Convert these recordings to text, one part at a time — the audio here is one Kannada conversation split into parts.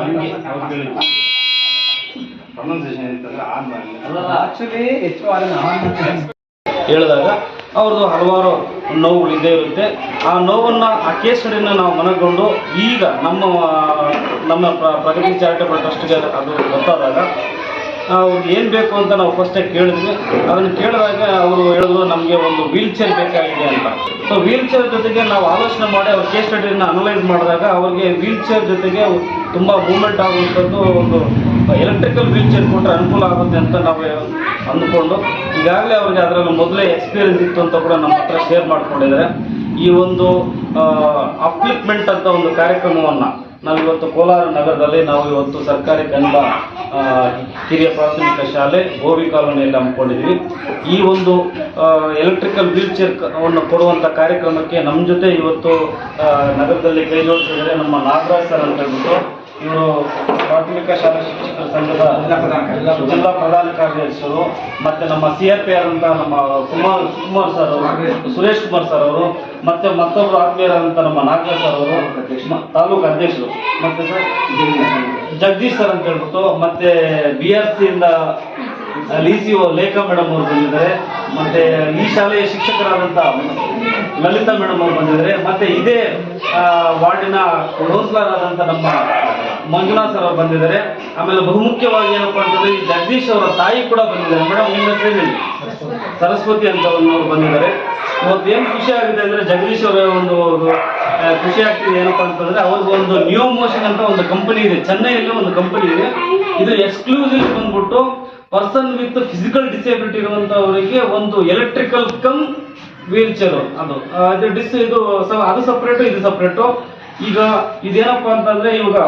ಹಂಗೆ ಆನ್ ಆಕ್ಚುಲಿ ಆರ್ ಹೇಳಿದಾಗ ಅವ್ರದ್ದು ಹಲವಾರು ನೋವುಗಳು ಇದೇ ಇರುತ್ತೆ. ಆ ನೋವನ್ನು ಆ ಕೇಸರಿನ ನಾವು ಮನಗೊಂಡು ಈಗ ನಮ್ಮ ನಮ್ಮ ಪ್ರ- ಪ್ರಗತಿ ಚಾರಿಟಬಲ್ ಟ್ರಸ್ಟ್ಗೆ ಅದು ಗೊತ್ತಾದಾಗ ಅವ್ರಿಗೆ ಏನು ಬೇಕು ಅಂತ ನಾವು ಫಸ್ಟೇ ಕೇಳಿದ್ವಿ. ಅದನ್ನು ಕೇಳಿದಾಗ ಅವರು ಹೇಳಿದ್ರು ನಮಗೆ ಒಂದು ವೀಲ್ ಚೇರ್ ಬೇಕಾಗಿದೆ ಅಂತ. ಸೊ ವೀಲ್ ಚೇರ್ ಜೊತೆಗೆ ನಾವು ಆಲೋಚನೆ ಮಾಡಿ ಅವ್ರ ಕೇಸ್ ಸ್ಟಡಿನ ಅನಲೈಸ್ ಮಾಡಿದಾಗ ಅವ್ರಿಗೆ ವೀಲ್ ಚೇರ್ ಜೊತೆಗೆ ತುಂಬ ಮೂವ್ಮೆಂಟ್ ಆಗುವಂಥದ್ದು ಒಂದು ಎಲೆಕ್ಟ್ರಿಕಲ್ ವೀಲ್ ಚೇರ್ ಕೊಟ್ಟರೆ ಅನುಕೂಲ ಆಗುತ್ತೆ ಅಂತ ನಾವು ಅಂದ್ಕೊಂಡು, ಈಗಾಗಲೇ ಅವ್ರಿಗೆ ಅದರಲ್ಲಿ ಮೊದಲೇ ಎಕ್ಸ್ಪೀರಿಯನ್ಸ್ ಇತ್ತು ಅಂತ ಕೂಡ ನಮ್ಮ ಹತ್ರ ಶೇರ್ ಮಾಡ್ಕೊಂಡಿದ್ದಾರೆ. ಈ ಒಂದು ಅಪ್ಲಿಪ್ಮೆಂಟ್ ಅಂತ ಒಂದು ಕಾರ್ಯಕ್ರಮವನ್ನು ನಾವು ಇವತ್ತು ಕೋಲಾರ ನಗರದಲ್ಲಿ ನಾವು ಇವತ್ತು ಸರ್ಕಾರಿ ಕನ್ನಡ ಹಿರಿಯ ಪ್ರಾಥಮಿಕ ಶಾಲೆ ಗೋವಿ ಕಾಲೋನಿಯಲ್ಲಿ ಹಮ್ಮಿಕೊಂಡಿದ್ವಿ ಈ ಒಂದು ಎಲೆಕ್ಟ್ರಿಕಲ್ ವೀಲ್ ಚೇರ್ ಅನ್ನು ಕೊಡುವಂಥ ಕಾರ್ಯಕ್ರಮಕ್ಕೆ ನಮ್ಮ ಜೊತೆ ಇವತ್ತು ನಗರದಲ್ಲಿ ಕೈ ಜೋಡಿಸಿದರೆ ನಮ್ಮ ನಾಗರಾಜ್ ಸರ್ ಅಂತ ಹೇಳ್ಬಿಟ್ಟು ಇವರು ಪ್ರಾಥಮಿಕ ಶಾಲಾ ಶಿಕ್ಷಕರ ಸಂಘದ ಜಿಲ್ಲಾ ಪ್ರಧಾನ ಕಾರ್ಯದರ್ಶಿಯವರು ಮತ್ತೆ ನಮ್ಮ ಸಿ ಆರ್ ಪಿ ಆದಂತ ನಮ್ಮ ಕುಮಾರ್ ಕುಮಾರ್ ಸರ್ ಅವರು, ಸುರೇಶ್ ಕುಮಾರ್ ಸರ್ ಅವರು, ಮತ್ತೆ ಮತ್ತೊಬ್ಬರು ಆತ್ಮೀಯರಾದಂತ ನಮ್ಮ ನಾಗರಾಜ್ ಸರ್ ಅವರು ತಾಲೂಕು ಅಧ್ಯಕ್ಷರು. ಮತ್ತೆ ಸರ್ ಜಗದೀಶ್ ಸರ್ ಅಂತ ಹೇಳ್ಬಿಟ್ಟು, ಮತ್ತೆ ಬಿ ಆರ್ ಸಿ ಇಂದ ಲಿ ಸಿ ಒ ಲೇಖಾ ಮೇಡಮ್ ಅವರು ಬಂದಿದ್ದಾರೆ. ಮತ್ತೆ ಈ ಶಾಲೆಯ ಶಿಕ್ಷಕರಾದಂತ ಲಲಿತಾ ಮೇಡಮ್ ಅವರು ಬಂದಿದ್ದಾರೆ. ಮತ್ತೆ ಇದೇ ವಾರ್ಡಿನ ಕೌನ್ಸಿಲರ್ ಆದಂಥ ನಮ್ಮ ಮಂಜುನಾಥ್ ಸರ್ ಅವರು ಬಂದಿದ್ದಾರೆ. ಆಮೇಲೆ ಬಹುಮುಖ್ಯವಾಗಿ ಏನಪ್ಪ ಅಂತಂದ್ರೆ ಈ ಜಗದೀಶ್ ಅವರ ತಾಯಿ ಕೂಡ ಬಂದಿದ್ದಾರೆ. ಮೇಡಮ್, ನಿಮ್ಮ ಹೆಸರು ಸರಸ್ವತಿ ಅಂತ ಒಂದು ಬಂದಿದ್ದಾರೆ. ಇವತ್ತು ಏನು ಖುಷಿ ಆಗಿದೆ ಅಂದ್ರೆ ಜಗದೀಶ್ ಅವರ ಒಂದು ಖುಷಿ ಆಗ್ತಿದೆ ಏನಪ್ಪಾ ಅಂತಂದ್ರೆ ಅವ್ರಿಗೆ ಒಂದು ನ್ಯೂ ಮೋಷನ್ ಅಂತ ಒಂದು ಕಂಪನಿ ಇದೆ. ಚೆನ್ನೈಯಲ್ಲಿ ಒಂದು ಕಂಪನಿ ಇದೆ. ಇದು ಎಕ್ಸ್ಕ್ಲೂಸಿವ್ ಬಂದ್ಬಿಟ್ಟು ಪರ್ಸನ್ ವಿತ್ ಫಿಸಿಕಲ್ ಡಿಸೇಬಿಲಿಟಿ ಇರುವಂತವರಿಗೆ ಒಂದು ಎಲೆಕ್ಟ್ರಿಕಲ್ ಕಮ್ ವೀಲ್ ಚೇರ್ ಅದು ಅದು ಡಿಸ್ ಇದು ಅದು ಸಪ್ರೇಟು ಇದು ಸಪ್ರೇಟು ಈಗ ಇದೇನಪ್ಪ ಅಂತಂದ್ರೆ ಇವಾಗ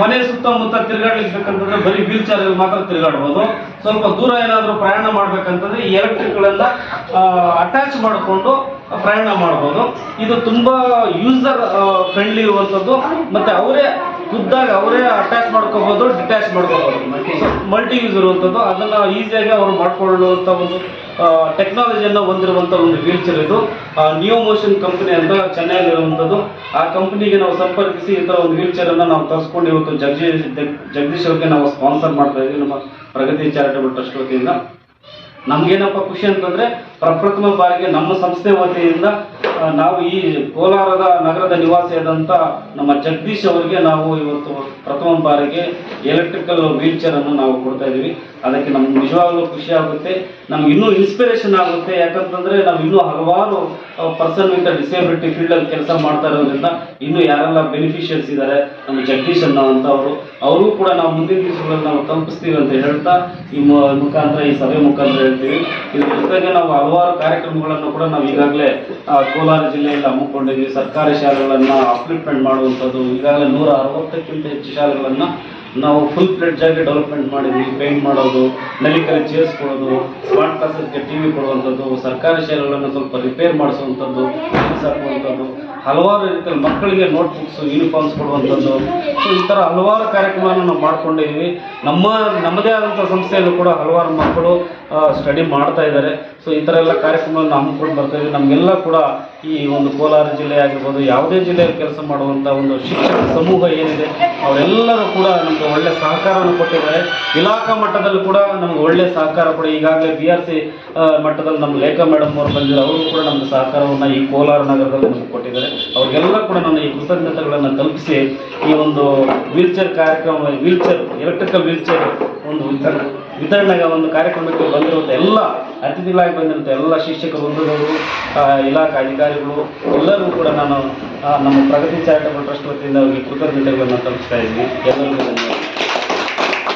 ಮನೆ ಸುತ್ತಮುತ್ತ ತಿರುಗಾಡ್ಲಿಕ್ಕಂತಂದ್ರೆ ಬರೀ ವೀಲ್ ಚೇರ್ ಮಾತ್ರ ತಿರುಗಾಡ್ಬೋದು. ಸ್ವಲ್ಪ ದೂರ ಏನಾದರೂ ಪ್ರಯಾಣ ಮಾಡ್ಬೇಕಂತಂದ್ರೆ ಈ ಎಲೆಕ್ಟ್ರಿಕ್ಗಳೆಲ್ಲ ಅಟ್ಯಾಚ್ ಮಾಡಿಕೊಂಡು ಪ್ರಯಾಣ ಮಾಡ್ಬೋದು. ಇದು ತುಂಬಾ ಯೂಸರ್ ಫ್ರೆಂಡ್ಲಿ ಇರುವಂಥದ್ದು. ಮತ್ತೆ ಅವರೇ ಖುದ್ದಾಗಿ ಅವರೇ ಅಟ್ಯಾಚ್ ಮಾಡ್ಕೋಬಹುದು ಡಿಟ್ಯಾಚ್ ಮಾಡ್ಕೋಬಹುದು ಮಲ್ಟಿ ಯೂಸ್ ಇರುವಂಥದ್ದು ಅದನ್ನ ಈಸಿಯಾಗಿ ಅವರು ಮಾಡ್ಕೊಳ್ಳುವಂಥ ಒಂದು ಟೆಕ್ನಾಲಜಿಯನ್ನು ಹೊಂದಿರುವಂಥ ಒಂದು ವೀಲ್ ಚೇರ್ ಇದು ನ್ಯೂ ಮೋಷನ್ ಕಂಪನಿ ಅಂತ ಚೆನ್ನೈಲಿರುವಂಥದ್ದು ಆ ಕಂಪನಿಗೆ ನಾವು ಸಂಪರ್ಕಿಸಿ ಈ ಥರ ಒಂದು ವೀಲ್ ಅನ್ನ ನಾವು ತರಿಸ್ಕೊಂಡು ಇವತ್ತು ಜಗದೀಶ್ ಜಗದೀಶ್ ಅವ್ರಿಗೆ ನಾವು ಸ್ಪಾನ್ಸರ್ ಮಾಡ್ತಾ ಇದ್ದೀವಿ ನಮ್ಮ ಪ್ರಗತಿ ಚಾರಿಟಬಲ್ ಟ್ರಸ್ಟ್ ವತಿಯಿಂದ. ನಮ್ಗೇನಪ್ಪ ಖುಷಿ ಅಂತಂದ್ರೆ ಪ್ರಪ್ರಥಮ ಬಾರಿಗೆ ನಮ್ಮ ಸಂಸ್ಥೆ ವತಿಯಿಂದ ನಾವು ಈ ಕೋಲಾರದ ನಗರದ ನಿವಾಸಿಯಾದಂಥ ನಮ್ಮ ಜಗದೀಶ್ ಅವರಿಗೆ ನಾವು ಇವತ್ತು ಪ್ರಥಮ ಬಾರಿಗೆ ಎಲೆಕ್ಟ್ರಿಕಲ್ ವೀಲ್ ಚೇರ್ ಅನ್ನು ನಾವು ಕೊಡ್ತಾ ಇದೀವಿ ಅದಕ್ಕೆ ನಮ್ಗೆ ನಿಜವಾಗ್ಲೂ ಖುಷಿ ಆಗುತ್ತೆ. ನಮ್ಗೆ ಇನ್ನೂ ಇನ್ಸ್ಪಿರೇಷನ್ ಆಗುತ್ತೆ. ಯಾಕಂತಂದ್ರೆ ನಾವು ಇನ್ನೂ ಹಲವಾರು ಪರ್ಸನ್ ವಿತ್ ಡಿಸೇಬಿಲಿಟಿ ಫೀಲ್ಡ್ ಅಲ್ಲಿ ಕೆಲಸ ಮಾಡ್ತಾ ಇರೋದ್ರಿಂದ ಇನ್ನೂ ಯಾರೆಲ್ಲ ಬೆನಿಫಿಷಿಯರ್ಸ್ ಇದ್ದಾರೆ ನಮ್ಮ ಜಗದೀಶ್ ಅನ್ನೋ ಅಂತ ಅವರು ಕೂಡ ನಾವು ಮುಂದಿನ ದಿವಸಗಳಲ್ಲಿ ನಾವು ತಲುಪಿಸ್ತೀವಿ ಅಂತ ಹೇಳ್ತಾ ಈ ಮುಖಾಂತರ, ಈ ಸಭೆ ಮುಖಾಂತರ ಹೇಳ್ತೀವಿ. ಇದ್ರ ಜೊತೆಗೆ ನಾವು ಹಲವಾರು ಕಾರ್ಯಕ್ರಮಗಳನ್ನು ಕೂಡ ನಾವು ಈಗಾಗಲೇ ಕೋಲಾರ ಜಿಲ್ಲೆಯಲ್ಲಿ ಹಮ್ಮಿಕೊಂಡಿದ್ವಿ. ಸರ್ಕಾರಿ ಶಾಲೆಗಳನ್ನು ಅಪ್ಲಿಪ್ಮೆಂಟ್ ಮಾಡುವಂಥದ್ದು ಈಗಾಗಲೇ ನೂರ ಅರವತ್ತಕ್ಕಿಂತ ಹೆಚ್ಚು ಶಾಲೆಗಳನ್ನ ನಾವು ಫುಲ್ ಫ್ಲೆಡ್ಜ್ ಆಗಿ ಡೆವಲಪ್ಮೆಂಟ್ ಮಾಡಿದ್ವಿ ಪೇಂಟ್ ಮಾಡೋದು ನಲಿಕಲ್ಲಿ ಚೇರ್ಸ್ ಕೊಡೋದು ಸ್ಮಾರ್ಟ್ ಕ್ಲಾಸಸ್ಗೆ ಟಿ ವಿ ಕೊಡುವಂಥದ್ದು, ಸರ್ಕಾರಿ ಶಾಲೆಗಳನ್ನು ಸ್ವಲ್ಪ ರಿಪೇರ್ ಮಾಡಿಸುವಂಥದ್ದು ಹಾಕುವಂಥದ್ದು, ಹಲವಾರು ರೀತಿಯಲ್ಲಿ ಮಕ್ಕಳಿಗೆ ನೋಟ್ ಬುಕ್ಸ್ ಯೂನಿಫಾರ್ಮ್ಸ್ ಕೊಡುವಂಥದ್ದು. ಸೊ ಈ ಥರ ಹಲವಾರು ಕಾರ್ಯಕ್ರಮವನ್ನು ನಾವು ಮಾಡ್ಕೊಂಡಿದ್ದೀವಿ ನಮ್ಮ, ನಮ್ಮದೇ ಆದಂಥ ಸಂಸ್ಥೆಯಲ್ಲೂ ಕೂಡ ಹಲವಾರು ಮಕ್ಕಳು ಸ್ಟಡಿ ಮಾಡ್ತಾ ಇದ್ದಾರೆ. ಸೊ ಈ ಥರ ಎಲ್ಲ ಕಾರ್ಯಕ್ರಮಗಳನ್ನು ಹಮ್ಮಿಕೊಂಡು ಬರ್ತಾ ಇದ್ದೀವಿ. ನಮಗೆಲ್ಲ ಕೂಡ ಈ ಒಂದು ಕೋಲಾರ ಜಿಲ್ಲೆ ಆಗಿರ್ಬೋದು, ಯಾವುದೇ ಜಿಲ್ಲೆಯಲ್ಲಿ ಕೆಲಸ ಮಾಡುವಂಥ ಒಂದು ಶಿಕ್ಷಕ ಸಮೂಹ ಏನಿದೆ, ಅವರೆಲ್ಲರೂ ಕೂಡ ಒಳ್ಳೆ ಸಹಕಾರವನ್ನು ಕೊಟ್ಟಿದ್ದಾರೆ. ಇಲಾಖಾ ಮಟ್ಟದಲ್ಲಿ ಕೂಡ ನಮ್ಗೆ ಒಳ್ಳೆ ಸಹಕಾರ ಕೂಡ. ಈಗಾಗಲೇ ಬಿ ಆರ್ ಸಿ ಮಟ್ಟದಲ್ಲಿ ನಮ್ಮ ಲೇಖಾ ಮೇಡಮ್ ಅವರು ಬಂದಿದ್ದಾರೆ ಅವರು ಕೂಡ ನಮ್ಮ ಸಹಕಾರವನ್ನು ಈ ಕೋಲಾರ ನಗರದಲ್ಲಿ ನಮ್ಗೆ ಕೊಟ್ಟಿದ್ದಾರೆ. ಅವ್ರಿಗೆಲ್ಲ ಕೂಡ ನಾನು ಈ ಕೃತಜ್ಞತೆಗಳನ್ನು ತಲುಪಿಸಿ ಈ ಒಂದು ವೀಲ್ ಚೇರ್ ಕಾರ್ಯಕ್ರಮ wheelchair electrical wheelchair ಒಂದು ವಿತರಣೆ, ವಿತರಣೆಗೆ ಒಂದು ಕಾರ್ಯಕ್ರಮಕ್ಕೆ ಬಂದಿರುವಂಥ ಎಲ್ಲ ಅತಿಥಿಗಳಾಗಿ ಬಂದಿರುವಂಥ ಎಲ್ಲ ಶಿಕ್ಷಕ ಬಂಧುಗಳು ಇಲಾಖಾ ಅಧಿಕಾರಿಗಳು ಎಲ್ಲರಿಗೂ ಕೂಡ ನಾನು ನಮ್ಮ ಪ್ರಗತಿ ಚಾರಿಟಬಲ್ ಟ್ರಸ್ಟ್ ವತಿಯಿಂದ ಅವರಿಗೆ ಕೃತಜ್ಞತೆಗಳನ್ನು ತಲುಪಿಸ್ತಾ ಇದ್ದೀನಿ. ಎಲ್ಲರಿಗೂ ಧನ್ಯವಾದ